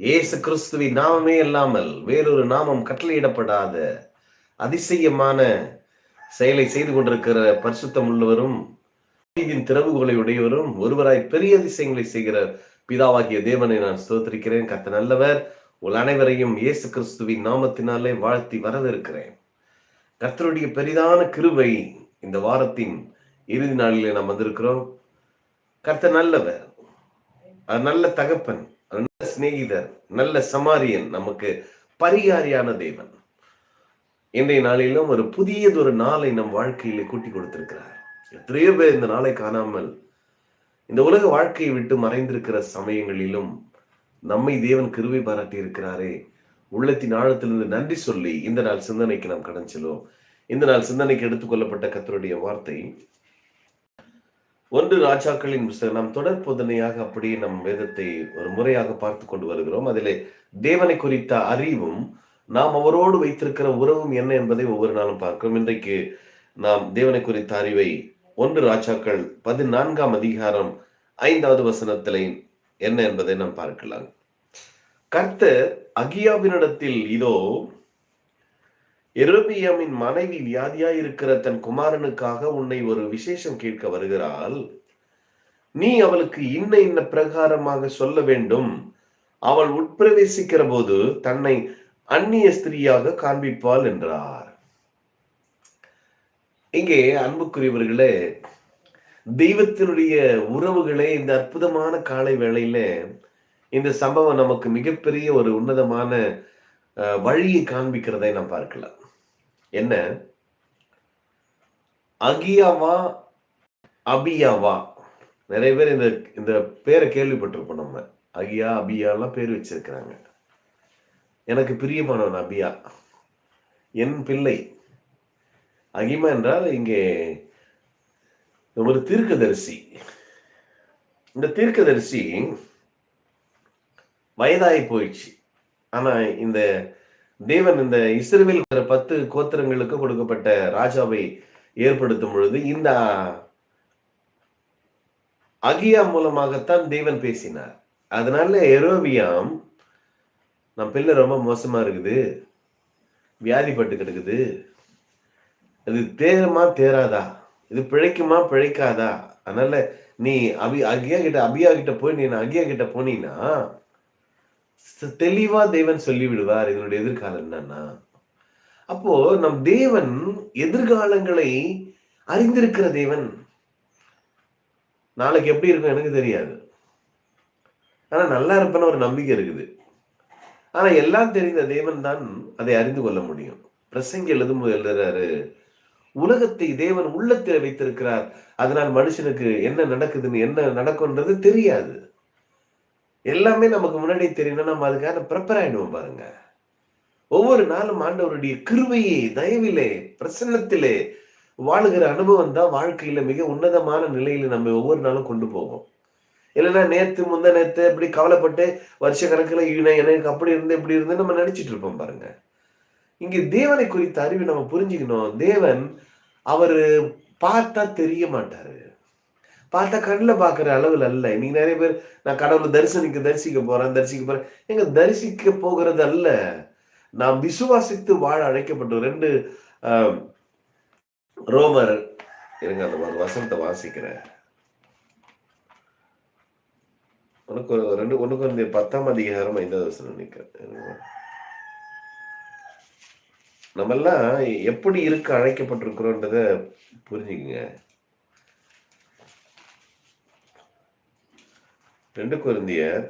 இயேசு கிறிஸ்துவின் நாமமே இல்லாமல் வேறொரு நாமம் கட்டளையிடப்படாத அதிசயமான செயலை செய்து கொண்டிருக்கிற பரிசுத்தம் உள்ளவரும் நீதியின் திறவுகளை உடையவரும் ஒருவராய் பெரிய அதிசயங்களை செய்கிற பிதாவாகிய தேவனை நான் ஸ்தோத்திரிக்கிறேன். கத்த நல்லவர். உங்கள் அனைவரையும் இயேசு கிறிஸ்துவின் நாமத்தினாலே வாழ்த்தி வரவிருக்கிறேன் கர்த்தருடைய பெரிதான கிருவை இந்த வாரத்தின் இறுதி நாளிலே நாம் வந்திருக்கிறோம். கர்த்தர் நல்லவர். நல்ல தகப்பன். நல்ல சிநேகிதர் நல்ல சமாரியன் நமக்கு பரிகாரியான தேவன். இன்றைய நாளிலும் ஒரு புதியதொரு நாளை நம் வாழ்க்கையிலே கூட்டி கொடுத்திருக்கிறார். எத்தனையோ பேர் இந்த நாளை காணாமல் இந்த உலக வாழ்க்கையை விட்டு மறைந்திருக்கிற சமயங்களிலும் நம்மை தேவன் கிருவை பாராட்டி இருக்கிறாரே உள்ளத்தின் ஆழத்திலிருந்து நன்றி சொல்லி இந்த நாள் சிந்தனைக்கு நாம் கடன் செல்வோம். இந்த நாள் சிந்தனைக்கு எடுத்துக்கொள்ளப்பட்ட கத்தருடைய வார்த்தை ஒன்று ராஜாக்களின் புஸ்தகம். நாம் தொடர் போதனையாக அப்படியே நம் வேதத்தை ஒரு முறையாக பார்த்து கொண்டு வருகிறோம். அதிலே தேவனை குறித்த அறிவும் நாம் அவரோடு வைத்திருக்கிற உறவும் என்ன என்பதை ஒவ்வொரு நாளும் பார்க்கிறோம். இன்றைக்கு நாம் தேவனை குறித்த அறிவை ஒன்று ராஜாக்கள் பதினான்காம் அதிகாரம் ஐந்தாவது வசனத்திலே என்ன என்பதை நாம் பார்க்கலாம். கர்த்தர் அகியாவினிடத்தில் இதோ எருபியமின் மனைவி வியாதியாய் இருக்கிற தன் குமாரனுக்காக உன்னை ஒரு விசேஷம் கேட்க வருகிறாள். நீ அவளுக்கு இன்ன இன்ன பிரகாரமாக சொல்ல வேண்டும். அவள் உட்பிரவேசிக்கிற போது தன்னை அந்நிய ஸ்திரியாக காண்பிப்பாள் என்றார். இங்கே அன்புக்குரியவர்களே தெய்வத்தினுடைய உறவுகளே இந்த அற்புதமான காலை வேளையில இந்த சம்பவம் நமக்கு மிகப்பெரிய ஒரு உன்னதமான வழியை காண்பிக்கிறதை நாம் பார்க்கலாம். என்ன? அகியாவா அபியாவா? நிறைய பேர் இந்த இந்த பேரை கேள்விப்பட்டிருப்போம் நம்ம. அகியா அபியாலாம் பேர் வச்சிருக்கிறாங்க. எனக்கு பிரியமானவன் அபியா. என் பிள்ளை. அகிமா என்றால் இங்கே ஒரு தீர்க்கதரிசி. இந்த தீர்க்கதரிசி வயதாகி போயிடுச்சு. ஆனா இந்த தேவன் இந்த இஸ்ரவேல் பத்து கோத்திரங்களுக்கு கொடுக்கப்பட்ட ராஜாவை ஏற்படுத்தும் பொழுது இந்த அகியா மூலமாகத்தான் தேவன் பேசினார். அதனால எரோபியாம் நம்ம பிள்ளை ரொம்ப மோசமா இருக்குது. வியாதிப்பட்டு கிடக்குது. அது தேருமா தேராதா? இது பிழைக்குமா பிழைக்காதா? அதனால நீ அபி அகியா கிட்ட அபியா கிட்ட போய் நீ அகியா கிட்ட போனீங்கன்னா தெளிவா தேவன் சொல்லி விடுவார் இதனுடைய எதிர்காலம் என்னன்னா அப்போ நம் தேவன் எதிர்காலங்களை அறிந்திருக்கிற தேவன். நாளைக்கு எப்படி இருக்கும் எனக்கு தெரியாது. ஆனா நல்லா இருப்பேன்னு ஒரு நம்பிக்கை இருக்குது. ஆனா எல்லாம் தெரிந்த தேவன் தான் அதை அறிந்து கொள்ள முடியும். பிரசங்கி எழுதும் எழுதுறாரு உலகத்தை தேவன் உள்ளத்தில் வைத்திருக்கிறார். அதனால் மனுஷனுக்கு என்ன நடக்குதுன்னு என்ன நடக்கும்ன்றது தெரியாது. எல்லாமே நமக்கு முன்னாடி தெரியும்னா நம்ம அதுக்காக ப்ரிப்பேர் ஆயிடுவோம் பாருங்க. ஒவ்வொரு நாளும் ஆண்டவருடைய கிருவையே தயவிலே பிரசன்னத்திலே வாழுகிற அனுபவம் தான் வாழ்க்கையில மிக உன்னதமான நிலையில நம்ம ஒவ்வொரு நாளும் கொண்டு போவோம். இல்லைன்னா நேத்து முந்த நேத்து இப்படி கவலைப்பட்டு வருஷ கணக்குல எனக்கு அப்படி இருந்து இப்படி இருந்து நம்ம நினைச்சிட்டு இருப்போம் பாருங்க. இங்க தேவனை குறித்த அறிவு நம்ம புரிஞ்சுக்கணும். தேவன் அவரு பார்த்தா தெரிய மாட்டாரு. பார்த்தா கண்ணில் பார்க்குற அளவில் அல்ல. இன்னைக்கு நிறைய பேர் நான் கடவுளை தரிசனிக்க தரிசிக்க போறேன் தரிசிக்க போறேன். எங்க தரிசிக்க போகிறது அல்ல. நாம் விசுவாசித்து வாழ அழைக்கப்பட்டோம். ரெண்டு ரோமர் இருங்க அந்த மாதிரி வசனத்தை வாசிக்கிறேன். உனக்கு ரெண்டு ஒண்ணுக்கு கொஞ்சம் பத்தாம் அதிகாரம் ஐந்தாவது வசனம் நினைக்கிறேன். நம்ம எல்லாம் எப்படி இருக்க அழைக்கப்பட்டிருக்கிறோன்றத புரிஞ்சுக்குங்க. ரெண்டு குருந்தியர்.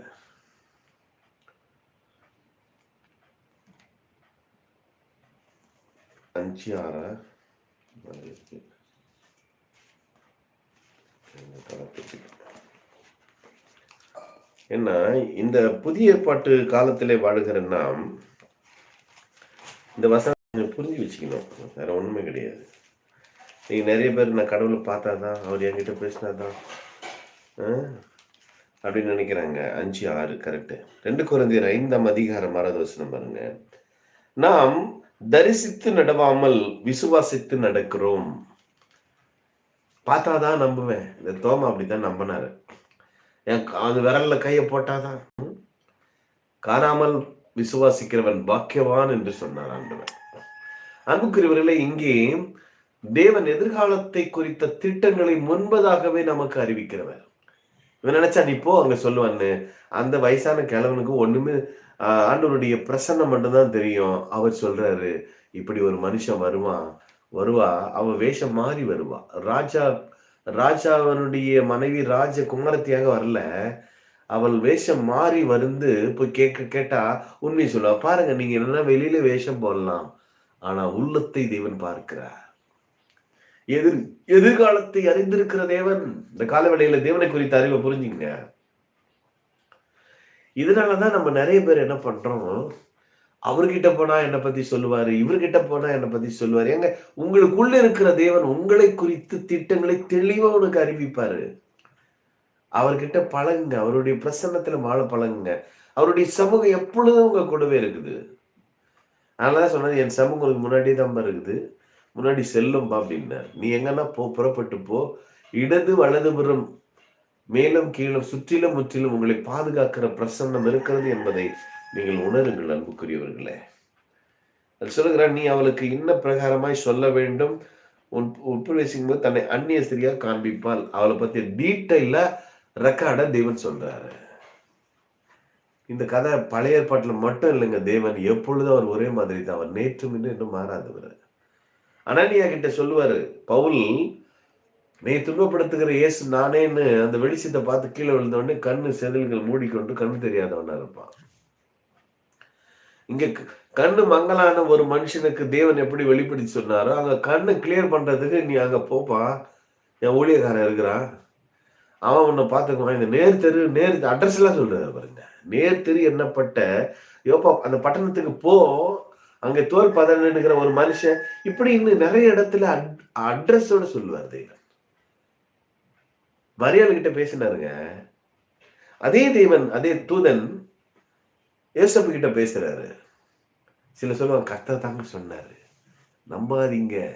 அஞ்சு ஆறா. இந்த ஏன்னா இந்த புதிய ஏற்பாட்டு காலத்திலே வாழுகிற நாம் இந்த வசனம் புரிஞ்சு வச்சுக்கணும். வேற ஒண்ணுமே கிடையாது. நீங்க நிறைய பேர் நான் கடவுளை பார்த்தாதான் அவர் என்கிட்ட பேசினாதான் அப்படின்னு நினைக்கிறாங்க. அஞ்சு ஆறு கரெக்ட் ரெண்டு குழந்தையர் ஐந்தாம் அதிகாரம் ஆறாவது வசனம் பாருங்க. நாம் தரிசித்து நடவாமல் விசுவாசித்து நடக்கிறோம். பார்த்தாதான் நம்புவேன். இந்த தோமா அப்படிதான் நம்பினாரு. என் அது விரல்ல கையை போட்டாதான். காணாமல் விசுவாசிக்கிறவன் பாக்கியவான் என்று சொன்னார் ஆண்டவன் அன்புக்குரியவர்களே இங்கே தேவன் எதிர்காலத்தை குறித்த திட்டங்களை முன்பதாகவே நமக்கு அறிவிக்கிறவர். இவன் நினைச்சா நீ போ அங்க சொல்லுவான்னு. அந்த வயசான கிழவனுக்கு ஒண்ணுமே ஆண்டவருடைய பிரசன்னம் மட்டும்தான் தெரியும். அவர் சொல்றாரு இப்படி ஒரு மனுஷன் வருவான் வருவா அவ வேஷம் மாறி வருவா. ராஜா ராஜாவனுடைய மனைவி ராஜ குமாரத்தியாக வரல. அவள் வேஷம் மாறி வந்து போய் கேட்க கேட்டா உண்மையை சொல்லுவா. பாருங்க நீங்க என்னன்னா வெளியில வேஷம் போடலாம் ஆனா உள்ளத்தை தேவன் பார்க்கிறார். எதிர் எதிர்காலத்தை அறிந்திருக்கிற தேவன். இந்த காலவெளியில தேவனை குறித்த அறிவை புரிஞ்சுங்க. இதனாலதான் நம்ம நிறைய பேர் என்ன பண்றோம்? அவர்கிட்ட போனா என்னை பத்தி சொல்லுவாரு? இவர்கிட்ட போனா என்னை பத்தி சொல்லுவாரு? ஏங்க உங்களுக்குள்ள இருக்கிற தேவன் உங்களை குறித்து திட்டங்களை தெளிவா உனக்கு அறிவிப்பாரு. அவர்கிட்ட பழகுங்க. அவருடைய பிரசன்னத்துல வாழ பழகுங்க. அவருடைய சமூகம் எப்பொழுதும் உங்க கூடவே இருக்குது. அதனாலதான் சொன்னது என் சமூகம் முன்னாடியே தான் இருக்குது முன்னாடி செல்லும்பா அப்படின்னார். நீ எங்கன்னா போ புறப்பட்டு போ. இடது வலதுபுறம் மேலும் கீழும் சுற்றிலும் முற்றிலும் உங்களை பாதுகாக்கிற பிரசன்னம் இருக்கிறது என்பதை நீங்கள் உணருங்கள் அன்புக்குரியவர்களே. அது சொல்லுகிறார் நீ அவளுக்கு இன்ன பிரகாரமாய் சொல்ல வேண்டும். உன் உட்பிரவேசிக்கும் போது தன்னை அந்நிய ஸ்திரியா காண்பிப்பாள். அவளை பத்தி டீட்டெயிலா ரெக்கார்டா தேவன் சொல்றாரு. இந்த கதை பழைய ஏற்பாட்டில் மட்டும் இல்லைங்க தேவன் எப்பொழுதும் அவர் ஒரே மாதிரி தான் அவர் நேற்றும் இன்னும் இன்னும் மாறாதவர். அனனியா கிட்ட சொல்லுவாரு பவுல் நீ துன்பப்படுத்துகிற இயேசு நானேன்னு அந்த வெளிச்சத்தை பார்த்து கீழே விழுந்த உடனே கண்ணு செதில்கள் மூடிக்கொண்டு கண்ணு தெரியாதவனா இருப்பான். இங்க கண்ணு மங்கலான ஒரு மனுஷனுக்கு தேவன் எப்படி வெளிப்படுத்தி சொன்னாரோ அங்க கண்ணு கிளியர் பண்றதுக்கு நீ அங்க போப்பா. என் ஊழியக்காரன் இருக்கிறான். அவன் உன்னை பார்த்துக்குவான். இந்த நேர் தெரு நேர் அட்ரஸ் எல்லாம் சொல்றாரு பாருங்க. நேர் தெரு என்னப்பட்ட யோப்பா அந்த பட்டணத்துக்கு போ அங்க தோல் பதன்னுங்கிற ஒரு மனுஷன் இப்படி இன்னும் நிறைய இடத்துல அட்ரஸோட சொல்லுவார் தெய்வன் மரியாதை கிட்ட பேசினாருங்க. அதே தெய்வன் அதே தூதன் ஏசப்பு கிட்ட பேசுறாரு. சில சொல்லுவாங்க கர்த்தர் தாங்க சொன்னாரு. நம்பாதீங்க.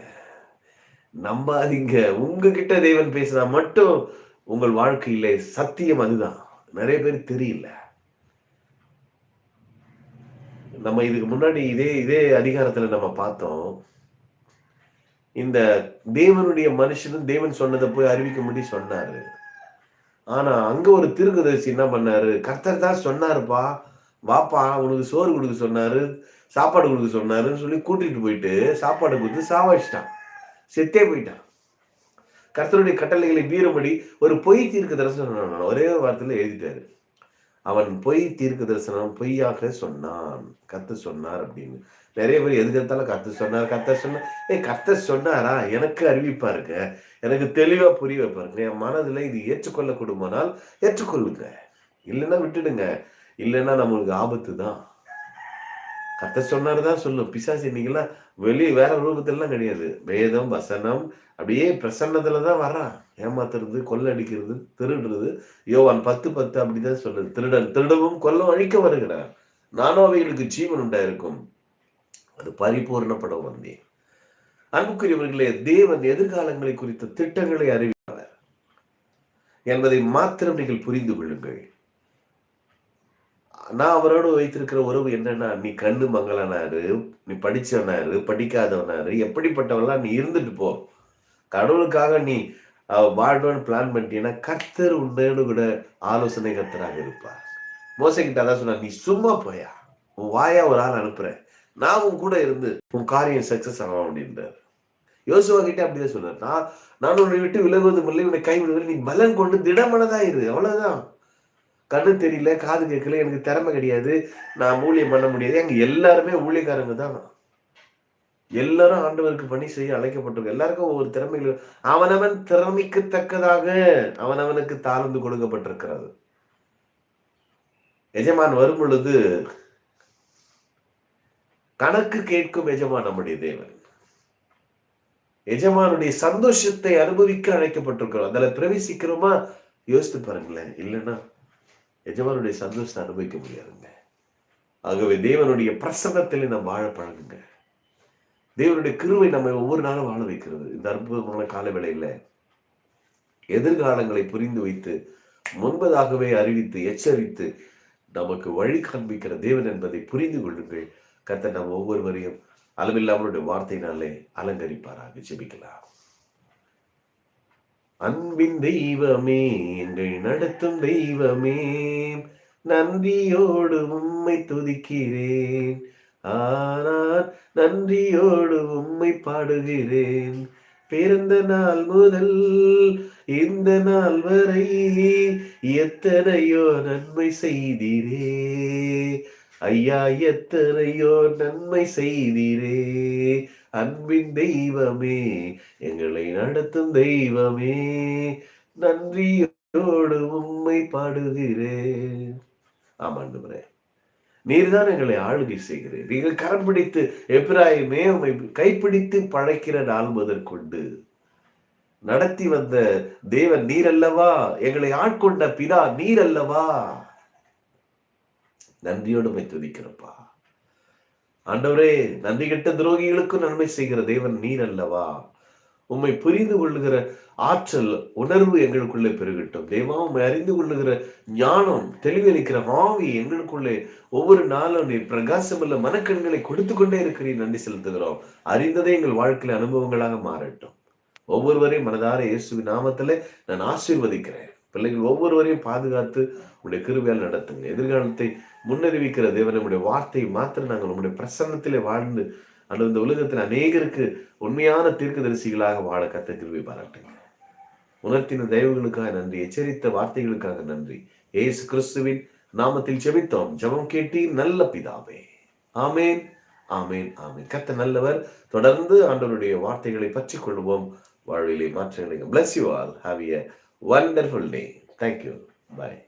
நம்பாதீங்க. உங்ககிட்ட தெய்வன் பேசினா மட்டும் உங்கள் வாழ்க்கையில சத்தியம் அதுதான். நிறைய பேர் தெரியல. நம்ம இதுக்கு முன்னாடி இதே இதே அதிகாரத்துல நம்ம பார்த்தோம். இந்த தேவனுடைய மனுஷனும் தேவன் சொன்னதை போய் அறிவிக்க முடி சொன்னாரு. ஆனா அங்க ஒரு திருக்குதரிசி என்ன பண்ணாரு? கர்த்தர் தான் சொன்னாருப்பா. வாப்பா உனக்கு சோறு கொடுக்க சொன்னாரு சாப்பாடு கொடுக்க சொன்னாருன்னு சொல்லி கூட்டிட்டு போயிட்டு சாப்பாடு கொடுத்து சாவாச்சிட்டான் செத்தே போயிட்டான். கர்த்தருடைய கட்டளைகளை மீறும்படி ஒரு பொய் தீர்க்க தரிசனம் ஒரே வார்த்தையில எழுதிட்டாரு. அவன் பொய் தீர்க்க தரிசனம் பொய்யாக சொன்னான். கத்து சொன்னார் அப்படின்னு. நிறைய பேர் எதுக்கு எடுத்தாலும் கத்து சொன்னார் கத்த சொன்னார். ஏய் கத்த சொன்னாரா? எனக்கு அறிவிப்பாருங்க எனக்கு தெளிவா புரிய வைப்பாருங்க என் மனதுல இது ஏற்றுக்கொள்ள கூடுமானால் ஏற்றுக்கொள்ளுங்க. இல்லைன்னா விட்டுடுங்க. இல்லைன்னா நம்மளுக்கு ஆபத்து தான் கத்த சொன்னார்தான் சொல்லும் பிசாசு இன்னைக்கெல்லாம் வெளியே வேற ரூபத்திலாம் கிடையாது. வேதம் வசனம் அப்படியே பிரசன்னத்துல தான் வர்றான். ஏமாத்துறது கொள்ளடிக்கிறது திருடுறது. யோவான் பத்து பத்து அப்படிதான் சொல்லுது திருடன் திருடவும் கொல்லம் அழிக்க வருகிறார். நானும் அவைகளுக்கு ஜீவன் உண்டாயிருக்கும் அது பரிபூர்ணப்பட வந்தேன். அன்புக்குரியவர்களே தேவன் எதிர்காலங்களை குறித்த திட்டங்களை அறிவிப்பார். என்பதை மாத்திரம் நீங்கள் புரிந்து கொள்ளுங்கள். நான் அவரோடு வைத்திருக்கிற உறவு என்னன்னா நீ கண்ணு மங்களனாரு நீ படிச்சவனாரு படிக்காதவனாரு எப்படிப்பட்டவன்லாம் நீ இருந்துட்டு போ. கடவுளுக்காக நீ அஹ், வாழ்வான்னு பிளான் பண்ணிட்டீங்கன்னா கர்த்தர் உன்னோடு கூட ஆலோசனை கர்த்தராக இருப்பார். மோசக்கிட்ட அதான் சொன்னா நீ சும்மா போயா உன் வாயா ஒரு ஆள் அனுப்புறேன். நான் உன் கூட இருந்து உன் காரியம் சக்சஸ் ஆகும் அப்படின்றார். யோசுவா கிட்ட அப்படிதான் சொன்னார் நான் நான் உன்னை விட்டு விலகுவதும் இல்லை உன்னை கைவிடுவதில்லை. நீ பலன் கொண்டு திடமனதா இரு அவ்வளவுதான். கண்ணு தெரியல காது கேட்கல எனக்கு திறமை கிடையாது நான் ஊழியம் பண்ண முடியாது. எங்க எல்லாருமே ஊழியக்காரங்க தான். எல்லாரும் ஆண்டவருக்கு பணி செய்ய அழைக்கப்பட்டிருக்க எல்லாருக்கும் ஒவ்வொரு திறமைகள் அவனவன் திறமைக்கு தக்கதாக அவனவனுக்கு தாழ்ந்து கொடுக்கப்பட்டிருக்கிறது. எஜமான் வரும் பொழுது கணக்கு கேட்கும் எஜமான் நம்முடைய தேவன். எஜமானுடைய சந்தோஷத்தை அனுபவிக்க அழைக்கப்பட்டிருக்கிறோம். அதில் பிரவேசிக்கிறோமா? யோசித்து பாருங்களேன். இல்லைன்னா எஜமானுடைய சந்தோஷத்தை அனுபவிக்க முடியாதுங்க. ஆகவே தேவனுடைய பிரசன்னத்திலே நாம் வாழ பழகுங்க. தேவனுடைய கிருவை நம்மை ஒவ்வொரு நாளும் வாழ வைக்கிறது. இந்த அற்புதமான கால வேளையில எதிர்காலங்களை புரிந்து வைத்து முன்பதாகவே அறிவித்து எச்சரித்து நமக்கு வழி காண்பிக்கிற தேவன் என்பதை புரிந்து கொள்ளுங்கள். கர்த்தர் நாம் ஒவ்வொருவரையும் அளவில்லாமலுடைய வார்த்தையினாலே அலங்கரிப்பாராக. ஜெபிக்கலாம். அன்பின் தெய்வமே எங்கள் நடத்தும் தெய்வமே நன்றியோடு உம்மை துதிக்கிறேன். ஆனால் நன்றியோடு உம்மை பாடுகிறேன். பிறந்த நாள் முதல் இந்த நாள் வரை எத்தனையோ நன்மை செய்திரே. ஐயா எத்தனையோ நன்மை செய்தீரே. அன்பின் தெய்வமே எங்களை நடத்தும் தெய்வமே நன்றியோடு உம்மை பாடுகிறேன் ஆமாண்டுவரே நீர்தான் எங்களை ஆளுகை செய்கிறேன் நீங்கள் கரம் பிடித்து எப்ராயுமே உண்மை கைப்பிடித்து பழைக்கிற நாள் முதற்கொண்டு நடத்தி வந்த தேவன் நீர் அல்லவா எங்களை ஆட்கொண்ட பிதா நீர் அல்லவா நன்றியோடு துதிக்கிறப்பா. ஆண்டவரே நன்றி கெட்ட துரோகிகளுக்கும் நன்மை செய்கிற தேவன் நீர் அல்லவா? உம்மை புரிந்து கொள்ளுகிற ஆற்றல் உணர்வு எங்களுக்குள்ளே பெருகட்டும். தேவா உண்மை அறிந்து கொள்ளுகிற ஞானம் தெளிவளிக்கிற ஆவி எங்களுக்குள்ளே ஒவ்வொரு நாளும் நீர் இல்ல மனக்கண்களை கொடுத்து கொண்டே இருக்கிறீர் நன்றி செலுத்துகிறோம். அறிந்ததே எங்கள் வாழ்க்கையில அனுபவங்களாக மாறட்டும். ஒவ்வொருவரையும் மனதார இயேசுவின் நாமத்திலே நான் ஆசீர்வதிக்கிறேன். பிள்ளைகள் ஒவ்வொருவரையும் பாதுகாத்து உடைய கிருவியால் நடத்துங்க. எதிர்காலத்தை முன்னறிவிக்கிற தேவன் நம்முடைய வார்த்தையை மாத்திரம் நாங்கள் உங்களுடைய பிரசன்னத்திலே வாழ்ந்து அந்த இந்த உலகத்தில் அநேகருக்கு உண்மையான தீர்க்கதரிசிகளாக வாழ கத்த கிருவி பாராட்டுங்க உணர்த்தின தெய்வங்களுக்காக நன்றி எச்சரித்த வார்த்தைகளுக்காக நன்றி. ஏசு கிறிஸ்துவின் நாமத்தில் ஜெபித்தோம். ஜெபம் கேட்டி நல்ல பிதாவே. ஆமேன் ஆமேன் ஆமேன். கத்த நல்லவர். தொடர்ந்து ஆண்டவருடைய வார்த்தைகளை பற்றி கொள்வோம். வாழ்விலை மாற்றங்களை. Bless you all have a wonderful day thank you bye